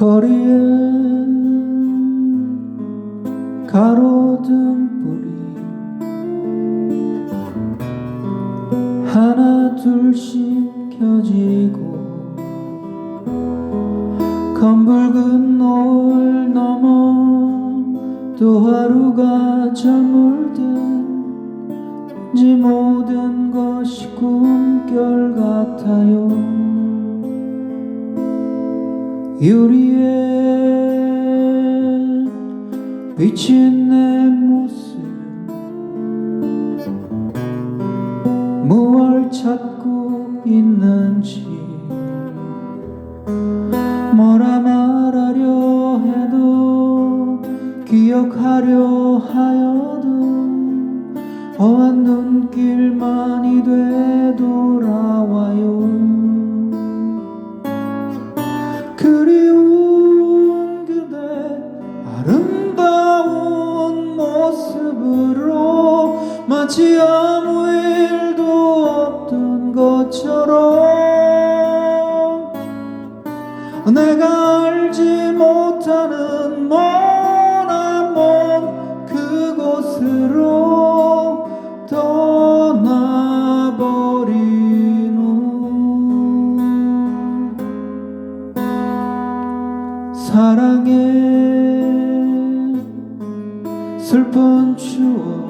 거리에 가로등불이 하나 둘씩 켜지고 검붉은 노을 넘어 또 하루가 저물든 지 모든 것이 꿈결 같아요 유리에 비친 내 모습. 무얼 찾고 있는지 뭐라 말하려 해도 기억하려 하여도 허한 눈길만이 되돌아와요 마치 아무 일도 없던 것처럼 내가 알지 못하는 머나먼 그곳으로 떠나버리는 사랑의 슬픈 추억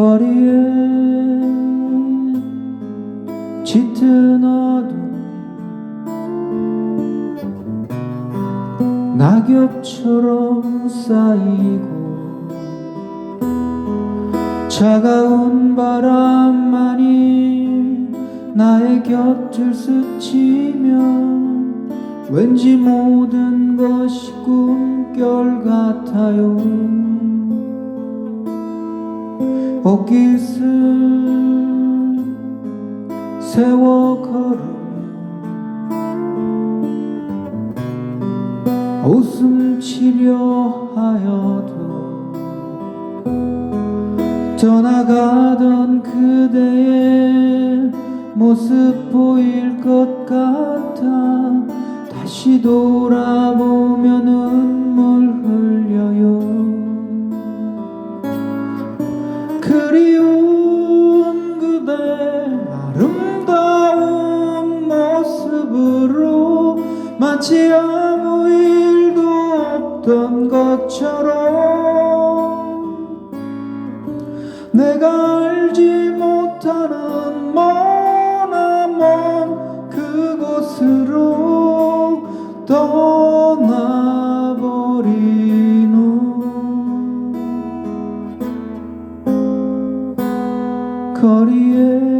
거리에 짙은 어둠 낙엽처럼 쌓이고 차가운 바람만이 나의 곁을 스치면 왠지 모든 것이 꿈결 같아요 옷깃을 세워 걸으며 웃음 치려 하여도 떠나가던 그대의 모습 보일 것 같아 다시 돌아보 아름다운 모습으로 마치 아무 일도 없던 것처럼 내가 알지 못하는 머나먼 그곳으로 떠나버리는 거리에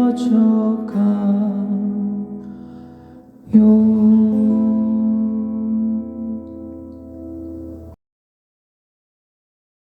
부족한 요